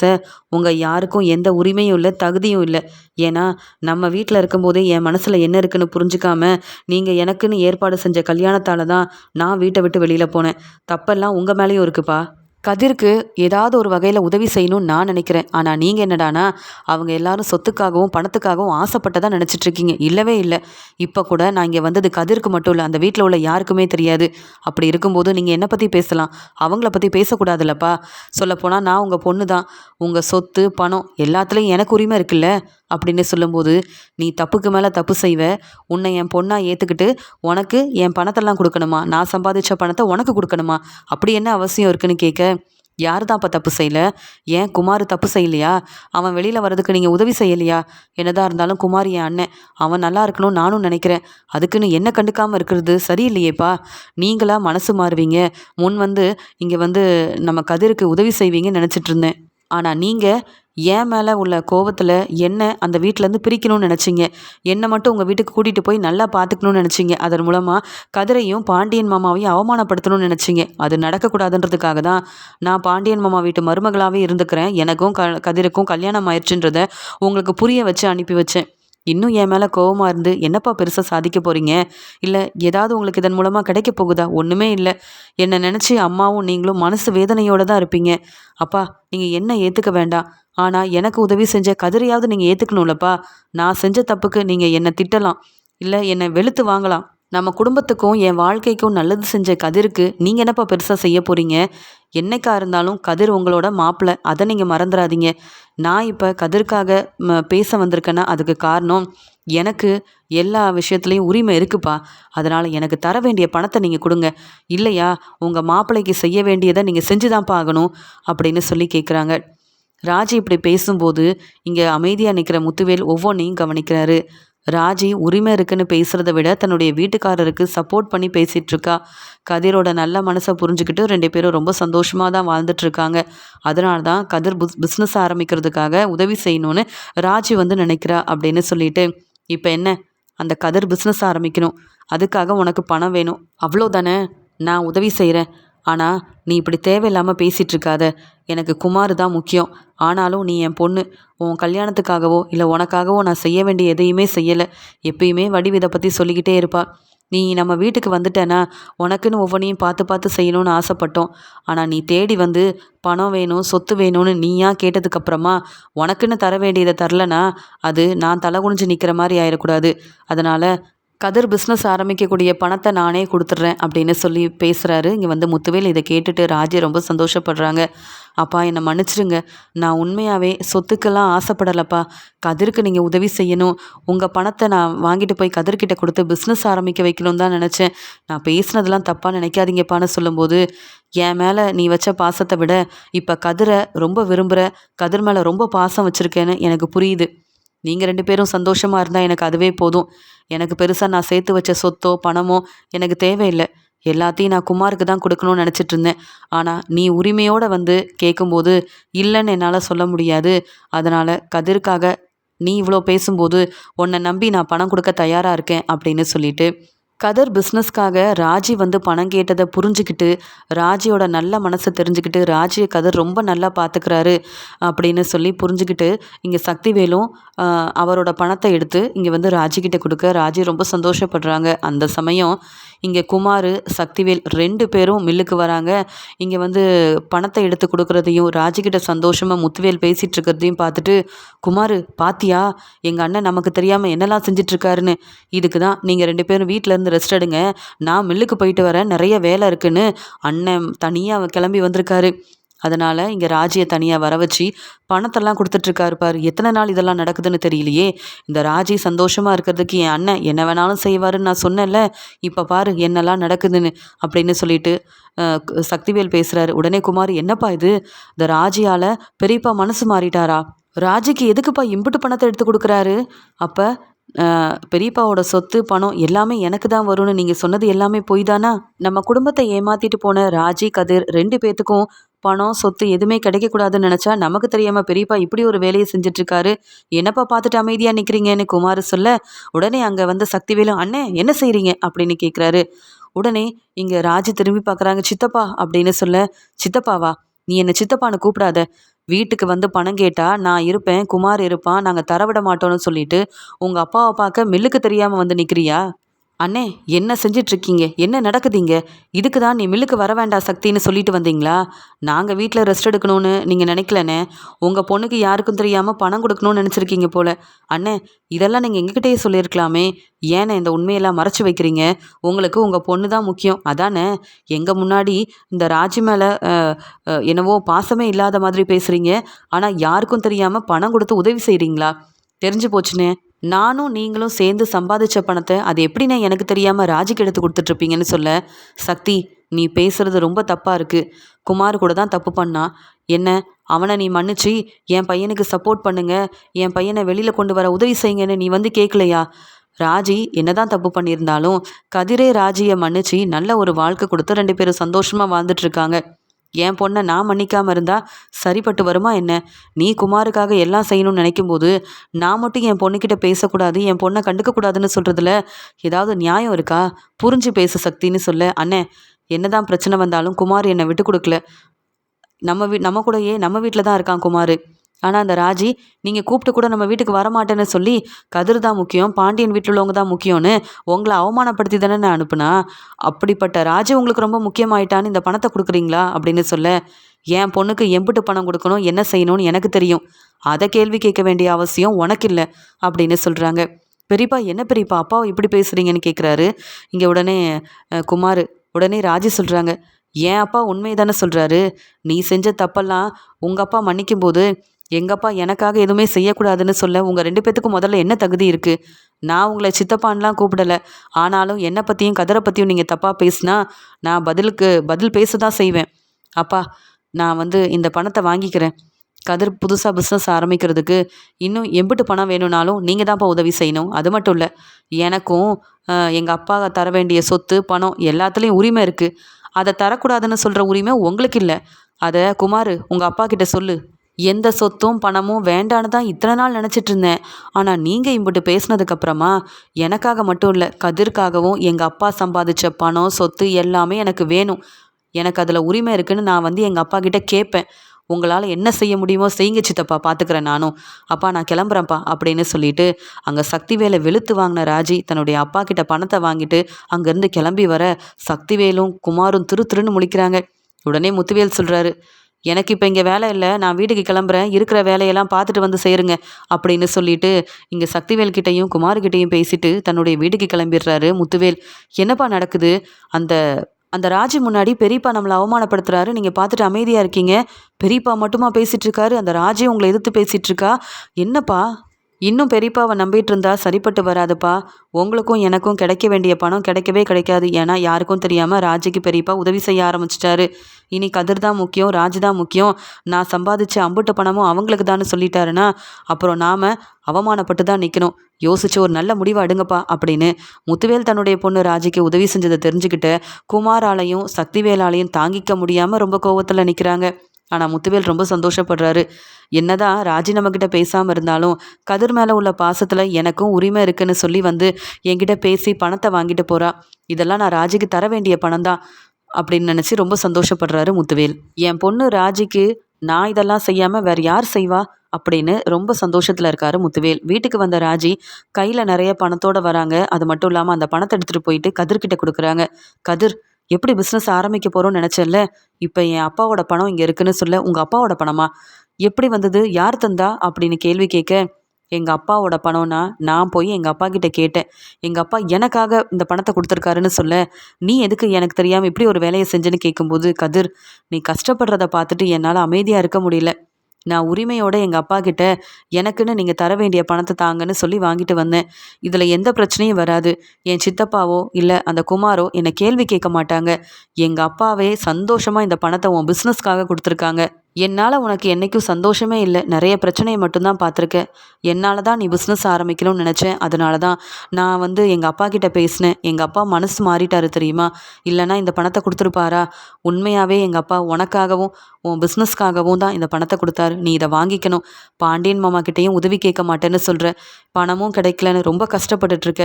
உங்கள் யாருக்கும் எந்த உரிமையும் இல்லை தகுதியும் இல்லை. ஏன்னா நம்ம வீட்டில் இருக்கும்போதே என் மனசில் என்ன இருக்குன்னு புரிஞ்சுக்காம நீங்கள் எனக்குன்னு ஏற்பாடு செஞ்ச கல்யாணத்தால் தான் நான் வீட்டை விட்டு வெளியில் போனேன். தப்பெல்லாம் உங்கள் மேலேயும் இருக்குப்பா. கதிருக்கு ஏதாவது ஒரு வகையில் உதவி செய்யணும்னு நான் நினைக்கிறேன். ஆனால் நீங்கள் என்னடானா அவங்க எல்லாரும் சொத்துக்காகவும் பணத்துக்காகவும் ஆசைப்பட்டதாக நினச்சிட்ருக்கீங்க. இல்லவே இல்லை. இப்போ கூட நான் இங்கே வந்தது கதிருக்கு மட்டும் இல்லை அந்த வீட்டில் உள்ள யாருக்குமே தெரியாது. அப்படி இருக்கும்போது நீங்கள் என்னை பற்றி பேசலாம்? அவங்கள பற்றி பேசக்கூடாதுல்லப்பா. சொல்லப்போனால் நான் உங்கள் பொண்ணு தான் உங்கள் சொத்து பணம் எல்லாத்துலேயும் எனக்கு உரிமை இருக்குல்ல. அப்படின்னு சொல்லும்போது நீ தப்புக்கு மேலே தப்பு செய்வ. உன்னை என் பொண்ணாக ஏற்றுக்கிட்டு உனக்கு என் பணத்தெல்லாம் கொடுக்கணுமா? நான் சம்பாதிச்ச பணத்தை உனக்கு கொடுக்கணுமா? அப்படி என்ன அவசியம் இருக்குன்னு கேட்க யார் தான்ப்பா தப்பு செய்யல? ஏன் குமார் தப்பு செய்யலையா? அவன் வெளியில் வர்றதுக்கு நீங்கள் உதவி செய்யலையா? என்னதான் இருந்தாலும் குமார் என் அண்ணன். அவன் நல்லா இருக்கணும்னு நானும் நினைக்கிறேன். அதுக்குன்னு என்ன கண்டுக்காமல் இருக்கிறது? சரியில்லையேப்பா. நீங்களா மனசு மாறுவீங்க. முன் வந்து இங்கே வந்து நம்ம கதிருக்கு உதவி செய்வீங்கன்னு நினச்சிட்டு இருந்தேன். ஆனால் நீங்கள் என் மேலே உள்ள கோவத்தில் என்ன அந்த வீட்டிலேருந்து பிரிக்கணும்னு நினச்சிங்க? என்னை மட்டும் உங்கள் வீட்டுக்கு கூட்டிகிட்டு போய் நல்லா பார்த்துக்கணும்னு நினச்சிங்க? அதன் மூலமாக கதிரையும் பாண்டியன் மாமாவையும் அவமானப்படுத்தணும்னு நினச்சிங்க? அது நடக்கக்கூடாதுன்றதுக்காக தான் நான் பாண்டியன் மாமா வீட்டு மருமகளாகவே இருந்துக்கிறேன். எனக்கும் க கதிருக்கும் கல்யாணம் ஆயிடுச்சுன்றதை உங்களுக்கு புரிய வச்சு அனுப்பி வச்சேன். இன்னும் என் மேலே கோவமாக இருந்து என்னப்பா பெருசாக சாதிக்க போகிறீங்க இல்லை ஏதாவது உங்களுக்கு இதன் மூலமாக கிடைக்க போகுதா? ஒன்றுமே இல்லை. என்னை நினச்சி அம்மாவும் நீங்களும் மனசு வேதனையோடு தான் இருப்பீங்க. அப்பா நீங்கள் என்ன ஏற்றுக்க வேண்டாம்? ஆனால் எனக்கு உதவி செஞ்ச கதிரையாவது நீங்கள் ஏற்றுக்கணும்லப்பா நான் செஞ்ச தப்புக்கு நீங்கள் என்னை திட்டலாம். இல்லை என்னை வெளுத்து வாங்கலாம். நம்ம குடும்பத்துக்கும் என் வாழ்க்கைக்கும் நல்லது செஞ்ச கதிருக்கு நீங்கள் என்னப்பா பெருசாக செய்ய போகிறீங்க என்னைக்கா இருந்தாலும் கதிர் உங்களோட மாப்பிள்ளை அதை நீங்கள் மறந்துடாதீங்க. நான் இப்போ கதிர்க்காக பேச வந்திருக்கேன்னா அதுக்கு காரணம் எனக்கு எல்லா விஷயத்துலேயும் உரிமை இருக்குப்பா. அதனால் எனக்கு தர வேண்டிய பணத்தை நீங்கள் கொடுங்க. இல்லையா உங்கள் மாப்பிள்ளைக்கு செய்ய வேண்டியதை நீங்கள் செஞ்சு தான்ப்பா ஆகணும் அப்படின்னு சொல்லி கேட்குறாங்க ராஜி இப்படி பேசும்போது இங்கே அமைதியாக நிற்கிற முத்துவேல் ஒவ்வொன்றையும் கவனிக்கிறாரு. ராஜி உரிமை இருக்குன்னு பேசுகிறத விட தன்னுடைய வீட்டுக்காரருக்கு சப்போர்ட் பண்ணி பேசிகிட்ருக்கா கதிரோட நல்ல மனசை புரிஞ்சுக்கிட்டு ரெண்டு பேரும் ரொம்ப சந்தோஷமாக தான் வாழ்ந்துட்டுருக்காங்க அதனால தான் கதிர் புஸ் பிஸ்னஸ் ஆரம்பிக்கிறதுக்காக உதவி செய்யணும்னு ராஜி வந்து நினைக்கிறா அப்படின்னு சொல்லிட்டு இப்போ என்ன? அந்த கதிர் பிஸ்னஸ் ஆரம்பிக்கணும். அதுக்காக உனக்கு பணம் வேணும். அவ்வளோதானே நான் உதவி செய்கிறேன் ஆனால் நீ இப்படி தேவையில்லாமல் பேசிகிட்டு இருக்காத எனக்கு குமார் தான் முக்கியம். ஆனாலும் நீ என் பொண்ணு. உன் கல்யாணத்துக்காகவோ இல்லை உனக்காகவோ நான் செய்ய வேண்டிய எதையுமே செய்யலை. எப்பயுமே வடிவு இதை பற்றி சொல்லிக்கிட்டே இருப்பாள் நீ நம்ம வீட்டுக்கு வந்துட்டேன்னா உனக்குன்னு ஒவ்வொன்றையும் பார்த்து பார்த்து செய்யணும்னு ஆசைப்பட்டோம். ஆனால் நீ தேடி வந்து பணம் வேணும் சொத்து வேணும்னு நீயா கேட்டதுக்கப்புறமா உனக்குன்னு தர வேண்டியதை தரலனா அது நான் தலை குனிஞ்சு நிற்கிற மாதிரி ஆயிடக்கூடாது. அதனால் கதிர் பிஸ்னஸ் ஆரம்பிக்கக்கூடிய பணத்தை நானே கொடுத்துட்றேன் அப்படின்னு சொல்லி பேசுகிறாரு இங்கே வந்து முத்துவேல் இதை கேட்டுட்டு ராஜி ரொம்ப சந்தோஷப்படுறாங்க. அப்பா என்னை மன்னிச்சிடுங்க நான் உண்மையாகவே சொத்துக்கெல்லாம் ஆசைப்படலப்பா. கதிருக்கு நீங்கள் உதவி செய்யணும். உங்கள் பணத்தை நான் வாங்கிட்டு போய் கதிர்கிட்ட கொடுத்து பிஸ்னஸ் ஆரம்பிக்க வைக்கணும் தான் நினச்சேன். நான் பேசினதெல்லாம் தப்பாக நினைக்காதீங்கப்பான்னு சொல்லும்போது என் மேலே நீ வச்ச பாசத்தை விட இப்போ கதிரை ரொம்ப விரும்புகிற கதிர் மேலே ரொம்ப பாசம் வச்சுருக்கேன்னு எனக்கு புரியுது. நீங்கள் ரெண்டு பேரும் சந்தோஷமாக இருந்தால் எனக்கு அதுவே போதும். எனக்கு பெருசாக நான் சேர்த்து வச்ச சொத்தோ பணமோ எனக்கு தேவையில்லை. எல்லாத்தையும் நான் குமாருக்கு தான் கொடுக்கணும்னு நினச்சிட்டு இருந்தேன். ஆனால் நீ உரிமையோடு வந்து கேட்கும்போது இல்லைன்னு என்னால் சொல்ல முடியாது. அதனால் கதிர்க்காக நீ இவ்வளோ பேசும்போது உன்னை நம்பி நான் பணம் கொடுக்க தயாராக இருக்கேன் அப்படின்னு சொல்லிட்டு கதர் பிஸ்னஸ்க்காக ராஜி வந்து பணம் கேட்டதை புரிஞ்சுக்கிட்டு ராஜியோட நல்ல மனசை தெரிஞ்சுக்கிட்டு ராஜியை கதர் ரொம்ப நல்லா பார்த்துக்கிறாரு அப்படின்னு சொல்லி புரிஞ்சுக்கிட்டு இங்கே சக்திவேலும் அவரோட பணத்தை எடுத்து இங்கே வந்து ராஜிக்கிட்ட கொடுக்க ராஜி ரொம்ப சந்தோஷப்படுறாங்க. அந்த சமயம் இங்கே குமார் சக்திவேல் ரெண்டு பேரும் மில்லுக்கு வராங்க. இங்கே வந்து பணத்தை எடுத்து கொடுக்குறதையும் ராஜிக்கிட்ட சந்தோஷமாக முத்துவேல் பேசிகிட்டு இருக்கிறதையும் பார்த்துட்டு குமார் பாத்தியா? எங்கள் அண்ணன் நமக்கு தெரியாமல் என்னெல்லாம் செஞ்சிட்ருக்காருன்னு. இதுக்கு தான் நீங்கள் ரெண்டு பேரும் வீட்டிலேருந்து ரெஸ்ட் எடுங்க. நான் மில்லுக்கு போயிட்டு வரேன். நிறைய வேலை இருக்குன்னு. அண்ணன் தனியாக கிளம்பி வந்திருக்காரு. அதனால் இங்கே ராஜியை தனியாக வர வச்சு பணத்தெல்லாம் கொடுத்துட்ருக்காரு பாரு. எத்தனை நாள் இதெல்லாம் நடக்குதுன்னு தெரியலையே. இந்த ராஜி சந்தோஷமாக இருக்கிறதுக்கு என் அண்ணன் என்ன வேணாலும் செய்வாருன்னு நான் சொன்னேன்ல. இப்போ பாரு என்னெல்லாம் நடக்குதுன்னு அப்படின்னு சொல்லிட்டு சக்திவேல் பேசுகிறாரு உடனே குமார் என்னப்பா இது? இந்த ராஜியால் பெரியப்பா மனசு மாறிட்டாரா? ராஜிக்கு எதுக்குப்பா இம்புட்டு பணத்தை எடுத்து கொடுக்குறாரு? அப்போ பெரியப்பாவோட சொத்து பணம் எல்லாமே எனக்கு தான் வரும்னு நீங்கள் சொன்னது எல்லாமே பொய் தானா? நம்ம குடும்பத்தை ஏமாத்திட்டு போன ராஜி கதிர் ரெண்டு பேத்துக்கும் பணம் சொத்து எதுவுமே கிடைக்கக்கூடாதுன்னு நினச்சா நமக்கு தெரியாமல் பெரியப்பா இப்படி ஒரு வேலையை செஞ்சிட்ருக்காரு. என்னப்பா பார்த்துட்டு அமைதியாக நிற்கிறீங்கன்னு குமார் சொல்ல உடனே அங்கே வந்து சக்திவேலும் அண்ணே என்ன செய்கிறீங்க அப்படின்னு கேட்குறாரு உடனே இங்கே ராஜு திரும்பி பார்க்குறாங்க சித்தப்பா அப்படின்னு சொல்ல சித்தப்பாவா? நீ என்னை சித்தப்பான்னு கூப்பிடாத. வீட்டுக்கு வந்து பணம் கேட்டால் நான் இருப்பேன் குமார் இருப்பான் நாங்கள் தரவிட மாட்டோம்னு சொல்லிட்டு உங்கள் அப்பாவை பார்க்க மில்லுக்கு தெரியாமல் வந்து நிற்கிறியா அண்ணே என்ன செஞ்சிட்ருக்கீங்க? என்ன நடக்குதுங்க? இதுக்கு தான் நீ மில்லுக்கு வர வேண்டாம் சக்தின்னு சொல்லிட்டு வந்தீங்களா? நாங்கள் வீட்டில் ரெஸ்ட் எடுக்கணும்னு நீங்கள் நினைக்கலண்ணே. உங்கள் பொண்ணுக்கு யாருக்கும் தெரியாமல் பணம் கொடுக்கணும்னு நினச்சிருக்கீங்க போல. அண்ணே இதெல்லாம் நீங்கள் எங்ககிட்டயே சொல்லியிருக்கலாமே. ஏண்ணே இந்த உண்மையெல்லாம் மறைச்சி வைக்கிறீங்க? உங்களுக்கு உங்கள் பொண்ணு தான் முக்கியம். அதானே? எங்கள் முன்னாடி இந்த ராஜி மேலே என்னவோ பாசமே இல்லாத மாதிரி பேசுகிறீங்க ஆனால் யாருக்கும் தெரியாமல் பணம் கொடுத்து உதவி செய்கிறீங்களா தெரிஞ்சு போச்சுண்ணே. நானும் நீங்களும் சேர்ந்து சம்பாதிச்ச பணத்தை அது எப்படிண்ணே எனக்கு தெரியாமல் ராஜிக்கு எடுத்து கொடுத்துட்ருப்பீங்கன்னு சொல்ல சக்தி நீ பேசுறது ரொம்ப தப்பாக இருக்குது குமார் கூட தான் தப்பு பண்ணா. என்ன அவனை நீ மன்னிச்சு என் பையனுக்கு சப்போர்ட் பண்ணுங்க. என் பையனை வெளியில் கொண்டு வர உதவி செய்யுங்கன்னு நீ வந்து கேட்கலையா ராஜி என்னதான் தப்பு பண்ணியிருந்தாலும் கதிரே ராஜியை மன்னிச்சு நல்ல ஒரு வாழ்க்கை கொடுத்து ரெண்டு பேரும் சந்தோஷமாக வாழ்ந்துட்டு இருக்காங்க என் பொண்ணை நான் மன்னிக்காமல் இருந்தால் சரிப்பட்டு வருமா என்ன? நீ குமாருக்காக எல்லாம் செய்யணும்னு நினைக்கும்போது நான் மட்டும் என் பொண்ணுக்கிட்ட பேசக்கூடாது என் பொண்ணை கண்டுக்கக்கூடாதுன்னு சொல்கிறதுல ஏதாவது நியாயம் இருக்கா? புரிஞ்சு பேசு சக்தின்னு சொல்ல. அண்ணே என்னதான் பிரச்சனை வந்தாலும் குமார் என்னை விட்டு கொடுக்கல. நம்ம வீ நம்ம கூடயே நம்ம வீட்டில் தான் இருக்கான் குமார். ஆனால் அந்த ராஜி நீங்கள் கூப்பிட்டு கூட நம்ம வீட்டுக்கு வரமாட்டேன்னு சொல்லி கதிர் தான் முக்கியம் பாண்டியன் வீட்டில் உள்ளவங்க தான் முக்கியம்னு உங்களை அவமானப்படுத்தி தானே நான் அனுப்புனா? அப்படிப்பட்ட ராஜி உங்களுக்கு ரொம்ப முக்கியமாயிட்டான்னு இந்த பணத்தை கொடுக்குறீங்களா? அப்படின்னு சொல்ல என் பொண்ணுக்கு எம்பிட்டு பணம் கொடுக்கணும் என்ன செய்யணும்னு எனக்கு தெரியும். அதை கேள்வி கேட்க வேண்டிய அவசியம் உனக்கு இல்லை அப்படின்னு சொல்கிறாங்க பெரியப்பா என்ன பெரியப்பா அப்பாவை இப்படி பேசுகிறீங்கன்னு கேட்குறாரு இங்கே உடனே குமார் உடனே ராஜி சொல்கிறாங்க ஏன் அப்பா உண்மையை தானே சொல்கிறாரு நீ செஞ்ச தப்பெல்லாம் உங்கள் அப்பா மன்னிக்கும் போது எங்கப்பா எனக்காக எதுவுமே செய்யக்கூடாதுன்னு சொல்ல உங்கள் ரெண்டு பேத்துக்கும் முதல்ல என்ன தகுதி இருக்குது நான் உங்களை சித்தப்பான்லாம் கூப்பிடலை. ஆனாலும் என்னை பற்றியும் கதரை பற்றியும் நீங்கள் தப்பாக பேசினா நான் பதிலுக்கு பதில் பேச தான் செய்வேன். அப்பா நான் வந்து இந்த பணத்தை வாங்கிக்கிறேன். கதிர் புதுசாக பிஸ்னஸ் ஆரம்பிக்கிறதுக்கு இன்னும் எம்பிட்டு பணம் வேணும்னாலும் நீங்கள் தான்ப்பா உதவி செய்யணும். அது மட்டும் இல்லை எனக்கும் எங்கள் அப்பா தர வேண்டிய சொத்து பணம் எல்லாத்துலேயும் உரிமை இருக்குது அதை தரக்கூடாதுன்னு சொல்கிற உரிமை உங்களுக்கு இல்லை. அதை குமார் உங்கள் அப்பா கிட்ட சொல்லு. எந்த சொத்தும் பணமும் வேண்டான்னு தான் இத்தனை நாள் நினச்சிட்டு இருந்தேன். ஆனால் நீங்கள் இம்பிட்டு பேசினதுக்கப்புறமா எனக்காக மட்டும் இல்லை கதிர்க்காகவும் எங்கள் அப்பா சம்பாதிச்ச பணம் சொத்து எல்லாமே எனக்கு வேணும். எனக்கு அதில் உரிமை இருக்குன்னு நான் வந்து எங்கள் அப்பா கிட்டே கேட்பேன். உங்களால் என்ன செய்ய முடியுமோ செய்யுங்க சித்தப்பா பார்த்துக்கிறேன் நானும். அப்பா நான் கிளம்புறேன்ப்பா அப்படின்னு சொல்லிட்டு அங்கே சக்திவேலை வெளுத்து வாங்கின ராஜி தன்னுடைய அப்பா கிட்ட பணத்தை வாங்கிட்டு அங்கேருந்து கிளம்பி வர சக்திவேலும் குமாரும் திரு திருன்னு முழிக்கிறாங்க. உடனே முத்துவேல் சொல்கிறாரு எனக்கு இப்போ இங்கே வேலை இல்லை நான் வீட்டுக்கு கிளம்புறேன் இருக்கிற வேலையெல்லாம் பார்த்துட்டு வந்து சேருங்க அப்படின்னு சொல்லிட்டு இங்கே சக்திவேல் கிட்டையும் குமார்கிட்டையும் பேசிட்டு தன்னுடைய வீட்டுக்கு கிளம்பிடுறாரு முத்துவேல். என்னப்பா நடக்குது? அந்த அந்த ராஜி முன்னாடி பெரியப்பா நம்மளை அவமானப்படுத்துறாரு நீங்கள் பார்த்துட்டு அமைதியாக இருக்கீங்க. பெரியப்பா மட்டுமா பேசிகிட்டு இருக்காரு அந்த ராஜே உங்களை எதிர்த்து பேசிகிட்டு இருக்கா? என்னப்பா? இன்னும் பெரியப்பாவை நம்பிட்டு இருந்தா சரிப்பட்டு வராதுப்பா. உங்களுக்கும் எனக்கும் கிடைக்க வேண்டிய பணம் கிடைக்கவே கிடைக்காது. ஏன்னா யாருக்கும் தெரியாமல் ராஜிக்கு பெரியப்பா உதவி செய்ய ஆரம்பிச்சிட்டாரு. இனி கதிர் தான் முக்கியம் ராஜ் தான் முக்கியம். நான் சம்பாதிச்ச அம்புட்டு பணமும் அவங்களுக்கு தான் சொல்லிட்டாருன்னா அப்புறம் நாம் அவமானப்பட்டு தான் நிற்கணும் யோசிச்சு ஒரு நல்ல முடிவு அடுங்கப்பா அப்படின்னு முத்துவேல் தன்னுடைய பொண்ணு ராஜிக்கு உதவி செஞ்சதை தெரிஞ்சுக்கிட்டு குமாராலையும் சக்திவேலாலையும் தாங்கிக்க முடியாமல் ரொம்ப கோவத்தில் நிற்கிறாங்க ஆனால் முத்துவேல் ரொம்ப சந்தோஷப்படுறாரு. என்னதான் ராஜி நம்மக்கிட்ட பேசாமல் இருந்தாலும் கதிர் மேலே உள்ள பாசத்தில் எனக்கும் உரிமை இருக்குன்னு சொல்லி வந்து என்கிட்ட பேசி பணத்தை வாங்கிட்டு போகிறா இதெல்லாம் நான் ராஜிக்கு தர வேண்டிய பணம் தான் அப்படின்னு நினச்சி ரொம்ப சந்தோஷப்படுறாரு முத்துவேல். என் பொண்ணு ராஜிக்கு நான் இதெல்லாம் செய்யாமல் வேறு யார் செய்வா அப்படின்னு ரொம்ப சந்தோஷத்தில் இருக்காரு முத்துவேல். வீட்டுக்கு வந்த ராஜி கையில் நிறைய பணத்தோடு வராங்க. அது மட்டும் இல்லாமல் அந்த பணத்தை எடுத்துகிட்டு போயிட்டு கதிர்கிட்ட கொடுக்குறாங்க. கதிர் எப்படி பிஸ்னஸ் ஆரம்பிக்க போகிறோன்னு நினச்சேன்ல இப்போ என் அப்பாவோட பணம் இங்கே இருக்குன்னு சொல்ல உங்கள் அப்பாவோட பணமா? எப்படி வந்தது? யார் தந்தா? அப்படின்னு கேள்வி கேட்க எங்கள் அப்பாவோட பணம்னா நான் போய் எங்கள் அப்பா கிட்ட கேட்டேன். எங்கள் அப்பா எனக்காக இந்த பணத்தை கொடுத்துருக்காருன்னு சொல்ல நீ எதுக்கு எனக்கு தெரியாமல் இப்படி ஒரு வேலையை செஞ்சுன்னு கேட்கும்போது கதிர் நீ கஷ்டப்படுறத பார்த்துட்டு என்னால் அமைதியாக இருக்க முடியல. நான் உரிமையோட எங்கள் அப்பா கிட்ட எனக்குன்னு நீங்கள் தர வேண்டிய பணத்தை தாங்கன்னு சொல்லி வாங்கிட்டு வந்தேன். இதில் எந்த பிரச்சனையும் வராது. என் சித்தப்பாவோ இல்லை அந்த குமாரோ என்னை கேள்வி கேட்க மாட்டாங்க. எங்கள் அப்பாவே சந்தோஷமாக இந்த பணத்தை உன் பிஸ்னஸ்க்காக கொடுத்துருக்காங்க. என்னால் உனக்கு என்றைக்கும் சந்தோஷமே இல்லை. நிறைய பிரச்சனையை மட்டும்தான் பார்த்துருக்கேன். என்னால் தான் நீ பிஸ்னஸ் ஆரம்பிக்கணும்னு நினச்சேன். அதனால தான் நான் வந்து எங்கள் அப்பா கிட்ட பேசினேன். எங்கள் அப்பா மனசு மாறிட்டாரு தெரியுமா? இல்லைனா இந்த பணத்தை கொடுத்துருப்பாரா? உண்மையாகவே எங்கள் அப்பா உனக்காகவும் உன் பிஸ்னஸ்க்காகவும் தான் இந்த பணத்தை கொடுத்தாரு. நீ இதை வாங்கிக்கணும். பாண்டியன் மாமா கிட்டேயும் உதவி கேட்க மாட்டேன்னு சொல்கிற பணமும் கிடைக்கலன்னு ரொம்ப கஷ்டப்பட்டுட்ருக்க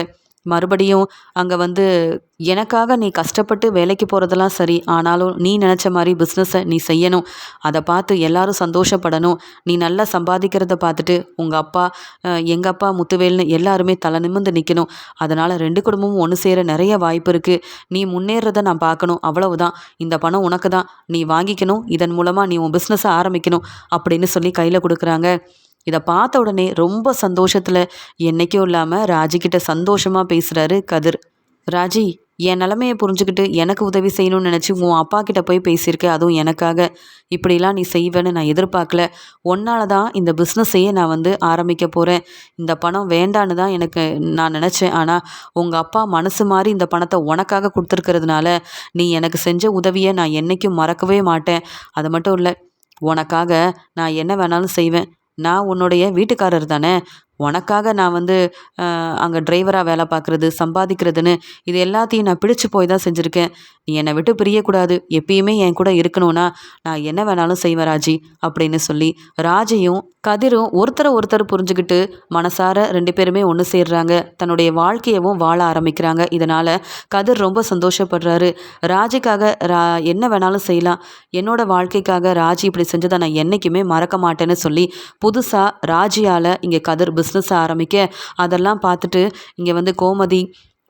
மறுபடியும் அங்கே வந்து எனக்காக நீ கஷ்டப்பட்டு வேலைக்கு போகிறதெல்லாம் சரி ஆனாலும் நீ நினச்ச மாதிரி பிஸ்னஸை நீ செய்யணும். அதை பார்த்து எல்லாரும் சந்தோஷப்படணும். நீ நல்லா சம்பாதிக்கிறத பார்த்துட்டு உங்கள் அப்பா எங்கள் அப்பா முத்துவேல்னு எல்லாருமே தலை நிமிர்ந்து நிற்கணும் அதனால் ரெண்டு குடும்பமும் ஒன்று சேர நிறைய வாய்ப்பு இருக்குது நீ முன்னேறத நான் பார்க்கணும். அவ்வளவுதான். இந்த பணம் உனக்கு தான் நீ வாங்கிக்கணும். இதன் மூலமாக நீ உன் பிஸ்னஸை ஆரம்பிக்கணும். அப்படின்னு சொல்லி கையில் கொடுக்குறாங்க. இதை பார்த்த உடனே ரொம்ப சந்தோஷத்தில் என்றைக்கும் இல்லாமல் ராஜிக்கிட்ட சந்தோஷமாக பேசுகிறாரு கதிர். ராஜி என் நிலமையை புரிஞ்சுக்கிட்டு எனக்கு உதவி செய்யணும்னு நினச்சி உன் அப்பா கிட்ட போய் பேசியிருக்க அதுவும் எனக்காக. இப்படிலாம் நீ செய்வேன்னு நான் எதிர்பார்க்கல. ஒன்னால தான் இந்த பிஸ்னஸையே நான் வந்து ஆரம்பிக்க போகிறேன் இந்த பணம் வேண்டான்னு தான் எனக்கு நான் நினச்சேன். ஆனால் உங்கள் அப்பா மனசு மாதிரி இந்த பணத்தை உனக்காக கொடுத்துருக்கிறதுனால நீ எனக்கு செஞ்ச உதவியை நான் என்றைக்கும் மறக்கவே மாட்டேன். அது மட்டும் இல்லை உனக்காக நான் என்ன வேணாலும் செய்வேன். நான் உன்னுடைய வீட்டுக்காரர் தானே? உனக்காக நான் வந்து அங்கே டிரைவராக வேலை பார்க்குறது சம்பாதிக்கிறதுன்னு இது எல்லாத்தையும் நான் பிடிச்சு போய் தான் செஞ்சுருக்கேன். நீ என்னை விட்டு பிரியக்கூடாது. எப்பயுமே என் கூட இருக்கணும்னா நான் என்ன வேணாலும் செய்வேன் ராஜி அப்படின்னு சொல்லி ராஜையும் கதிரும் ஒருத்தரை ஒருத்தர் புரிஞ்சுக்கிட்டு மனசார ரெண்டு பேருமே ஒன்று சேர்றாங்க. தன்னுடைய வாழ்க்கையவும் வாழ ஆரம்பிக்கிறாங்க. இதனால் கதிர் ரொம்ப சந்தோஷப்படுறாரு. ராஜிக்காக ரா என்ன வேணாலும் செய்யலாம். என்னோட வாழ்க்கைக்காக ராஜி இப்படி செஞ்சதை நான் என்றைக்குமே மறக்க மாட்டேன்னு சொல்லி புதுசாக ராஜியால் இங்கே கதிர் பிஸ்னஸ் ஆரம்பிக்க அதெல்லாம் பார்த்துட்டு இங்கே வந்து கோமதி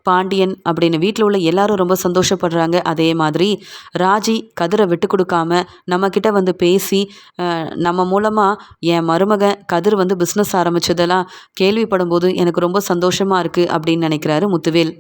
பாண்டியன் அப்படின்னு வீட்டில் உள்ள எல்லாரும் ரொம்ப சந்தோஷப்படுறாங்க. அதே மாதிரி ராஜி கதிரை விட்டு கொடுக்காம நம்மக்கிட்ட வந்து பேசி நம்ம மூலமாக என் மருமகன் கதிர் வந்து பிஸ்னஸ் ஆரம்பித்ததெல்லாம் கேள்விப்படும் போது எனக்கு ரொம்ப சந்தோஷமாக இருக்குது அப்படின்னு நினைக்கிறாரு முத்துவேல்.